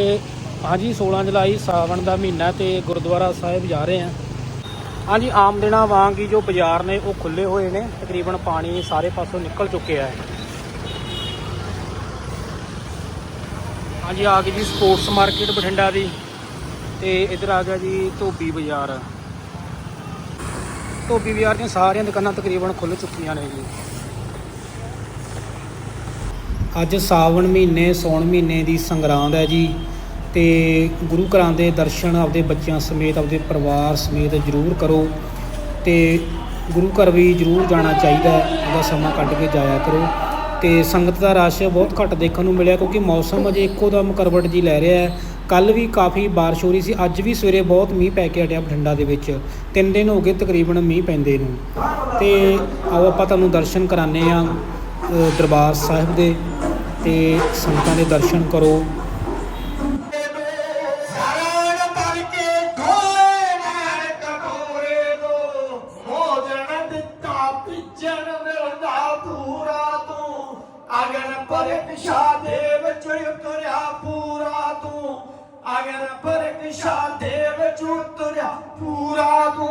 ਤੇ ਹਾਂਜੀ 16 ਜੁਲਾਈ ਸਾਵਣ ਦਾ ਮਹੀਨਾ ਤੇ ਗੁਰਦੁਆਰਾ ਸਾਹਿਬ ਜਾ ਰਹੇ ਹਾਂ। ਹਾਂਜੀ, ਆਮ ਦਿਨਾਂ ਵਾਂਗ ਹੀ ਜੋ ਬਾਜ਼ਾਰ ਨੇ, ਉਹ ਖੁੱਲੇ ਹੋਏ ਨੇ। ਤਕਰੀਬਨ ਪਾਣੀ ਸਾਰੇ ਪਾਸੋਂ ਨਿਕਲ ਚੁੱਕਿਆ ਹੈ। ਹਾਂਜੀ, ਆ ਗਈ ਜੀ ਸਪੋਰਟਸ ਮਾਰਕੀਟ ਬਠਿੰਡਾ ਦੀ ਤੇ ਇੱਧਰ ਆ ਗਿਆ ਜੀ ਧੋਬੀ ਬਾਜ਼ਾਰ। ਧੋਬੀ ਬਾਜ਼ਾਰ ਦੀਆਂ ਸਾਰੀਆਂ ਦੁਕਾਨਾਂ ਤਕਰੀਬਨ ਖੁੱਲ ਚੁੱਕੀਆਂ ਨੇ ਜੀ। ਅੱਜ ਸਾਵਣ ਮਹੀਨੇ, ਸੌਣ ਮਹੀਨੇ ਦੀ ਸੰਗਰਾਂਦ ਹੈ ਜੀ। ਤੇ ਗੁਰੂ ਘਰਾਂ ਦੇ ਦਰਸ਼ਨ ਆਪਦੇ ਬੱਚਿਆਂ ਸਮੇਤ, ਆਪਦੇ ਪਰਿਵਾਰ ਸਮੇਤ ਜ਼ਰੂਰ ਕਰੋ ਤੇ ਗੁਰੂ ਘਰ ਵੀ ਜ਼ਰੂਰ ਜਾਣਾ ਚਾਹੀਦਾ ਉਹਦਾ ਸਮਾਂ ਕੱਢ ਕੇ ਜਾਇਆ ਕਰੋ। ਤੇ ਸੰਗਤ ਦਾ ਰਸ਼ ਬਹੁਤ ਘੱਟ ਦੇਖਣ ਨੂੰ ਮਿਲਿਆ ਕਿਉਂਕਿ ਮੌਸਮ ਅਜੇ ਇੱਕੋ ਦਮ ਕਰਵਟ ਜੀ ਲੈ ਰਿਹਾ ਹੈ। ਕੱਲ ਵੀ ਕਾਫੀ ਬਾਰਿਸ਼ ਹੋ ਰਹੀ ਸੀ, ਅੱਜ ਵੀ ਸਵੇਰੇ ਬਹੁਤ ਮੀਂਹ ਪੈ ਕੇ ਹਟਿਆ ਬਠਿੰਡਾ ਦੇ ਵਿੱਚ। ਤਿੰਨ ਦਿਨ ਹੋ ਗਏ ਤਕਰੀਬਨ ਮੀਂਹ ਪੈਂਦੇ ਨੂੰ। ਤੇ ਆਓ ਆਪਾਂ ਤੁਹਾਨੂੰ ਦਰਸ਼ਨ ਕਰਾਉਂਦੇ ਆ ਦਰਬਾਰ ਸਾਹਿਬ ਦੇ। ਤੇ ਸੰਗਤਾਂ ਦੇ ਦਰਸ਼ਨ ਕਰੋ। ਜਨਮ ਪਿੱਛਣ ਪੂਰਾ ਤੂੰ। ਅਗਨ ਪਰਕਸ਼ਾ ਦੇ ਵਿੱਚ ਉਤਰਿਆ ਪੂਰਾ ਤੂੰ। ਅਗਨ ਪਰਕਸ਼ਾ ਦੇ ਵਿੱਚ ਉਤਰਿਆ ਪੂਰਾ ਤੂੰ।